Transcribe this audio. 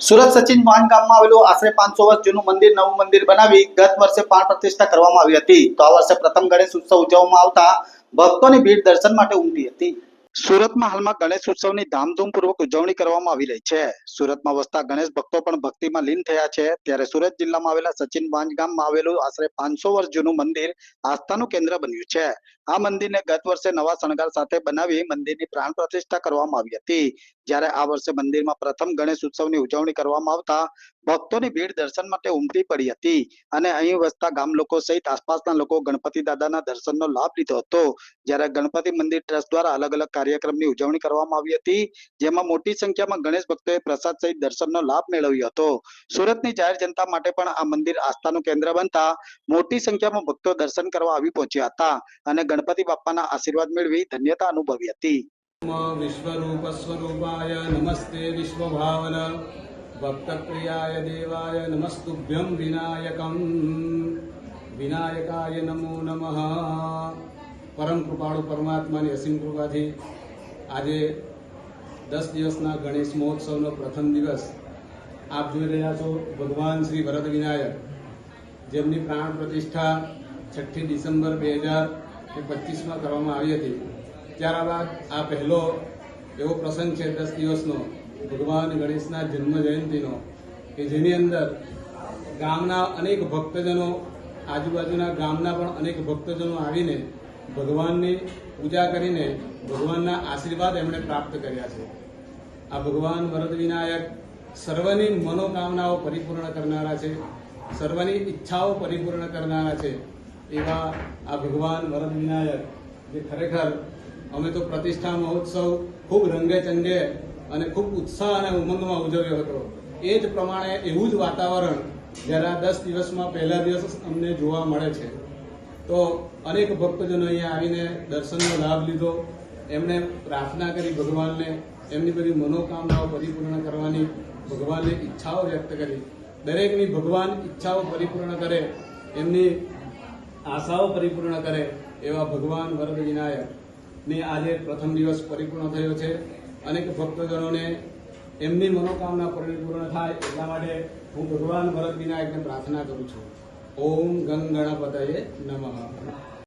Surat Sachin van ગામમાં આવેલું આશરે પાંચસો વર્ષ જૂનું મંદિર નવું મંદિર બનાવી ગત વર્ષે પ્રાણ પ્રતિષ્ઠા કરવામાં આવી હતી. તો આ વર્ષે પ્રથમ ગણેશ ઉત્સવ ઉજવવામાં આવતા ભક્તોની ભીડ દર્શન માટે ઉમટી હતી. સુરતમાં હાલમાં ગણેશ ઉત્સવની ધામધૂમપૂર્વક ઉજવણી કરવામાં આવી રહી છે. સુરતમાં વસતા ગણેશ ભક્તો પણ ભક્તિમાં લીન થયા છે. ત્યારે સુરત જિલ્લામાં આવેલા સચિન વાંજ ગામમાં આવેલું આશરે પાંચસો વર્ષ જૂનું મંદિર આસ્થાનું કેન્દ્ર બન્યું છે. આ મંદિરને ગત વર્ષે નવા શણગાર સાથે બનાવી મંદિરની પ્રાણ પ્રતિષ્ઠા કરવામાં આવી હતી. જ્યારે આ વર્ષે મંદિરમાં પ્રથમ ગણેશ ઉત્સવની ઉજવણી કરવામાં આવતા ભક્તોની ભીડ દર્શન માટે ઉમટી પડી હતી અને અહીં વસતા ગામ લોકો સહિત આસપાસના લોકો ગણપતિ દાદાના દર્શનનો લાભ લીધો હતો. જ્યારે ગણપતિ મંદિર ટ્રસ્ટ દ્વારા અલગ અલગ કાર્યક્રમની ઉજવણી કરવામાં આવી હતી, જેમાં મોટી સંખ્યામાં ગણેશ ભક્તોએ પ્રસાદ સહિત દર્શનનો લાભ મેળવ્યો હતો. સુરતની જાહેર જનતા માટે પણ આ મંદિર આસ્થાનું કેન્દ્ર બનતા મોટી સંખ્યામાં ભક્તો દર્શન કરવા આવી પહોંચ્યા હતા અને ગણપતિ બાપ્પાના આશીર્વાદ મેળવી ધન્યતા અનુભવી હતી. વિશ્વરૂપ સ્વરૂપાય નમસ્તે વિશ્વભાવન. ભક્તપ્રિયાય દેવાય નમસ્તુભ્યમ વિનાયકમ. વિનાયકાય નમો નમઃ. પરમ કૃપાળુ પરમાત્માની અસીમ કૃપાથી આજે દસ દિવસના ગણેશ મહોત્સવનો પ્રથમ દિવસ આપ જોઈ રહ્યા છો ભગવાન શ્રી વરદ વિનાયક. જેમની પ્રાણ પ્રતિષ્ઠા છઠ્ઠી ડિસેમ્બર બે હજાર પચીસમાં કરવામાં આવી હતી. ત્યારબાદ આ પહેલો એવો પ્રસંગ છે દસ દિવસનો, ભગવાન ગણેશના જન્મ જયંતિનો, કે જેની અંદર ગામના અનેક ભક્તજનો, આજુબાજુના ગામના પણ અનેક ભક્તજનો આવીને ભગવાનની પૂજા કરીને ભગવાનના આશીર્વાદ એમણે પ્રાપ્ત કર્યા છે. આ ભગવાન વરદ વિનાયક સર્વની મનોકામનાઓ પરિપૂર્ણ કરનારા છે, સર્વની ઈચ્છાઓ પરિપૂર્ણ કરનારા છે. એવા આ ભગવાન વરદ વિનાયક જે ખરેખર અમે તો પ્રતિષ્ઠા મહોત્સવ ખૂબ રંગે ચંગે અને ખૂબ ઉત્સાહ અને ઉમંગમાં ઉજવ્યો હતો. એ જ પ્રમાણે એવું જ વાતાવરણ જ્યારે આ દસ દિવસમાં પહેલા દિવસ અમને જોવા મળે છે. તો અનેક ભક્તજનો અહીંયા આવીને દર્શનનો લાભ લીધો. એમણે પ્રાર્થના કરી ભગવાનને. એમની બધી મનોકામનાઓ પરિપૂર્ણ કરવાની ભગવાનની ઈચ્છાઓ વ્યક્ત કરી. દરેકની ભગવાન ઈચ્છાઓ પરિપૂર્ણ કરે, એમની આશાઓ પરિપૂર્ણ કરે એવા ભગવાન વરદ વિનાયકની આજે પ્રથમ દિવસ પરિપૂર્ણ થયો છે. અનેક ભક્તજનોને એમની મનોકામના પરિપૂર્ણ થાય એટલા માટે હું ભગવાન વરદ વિનાયકને પ્રાર્થના કરું છું. ઓમ ગંગ ગણપતયે નમઃ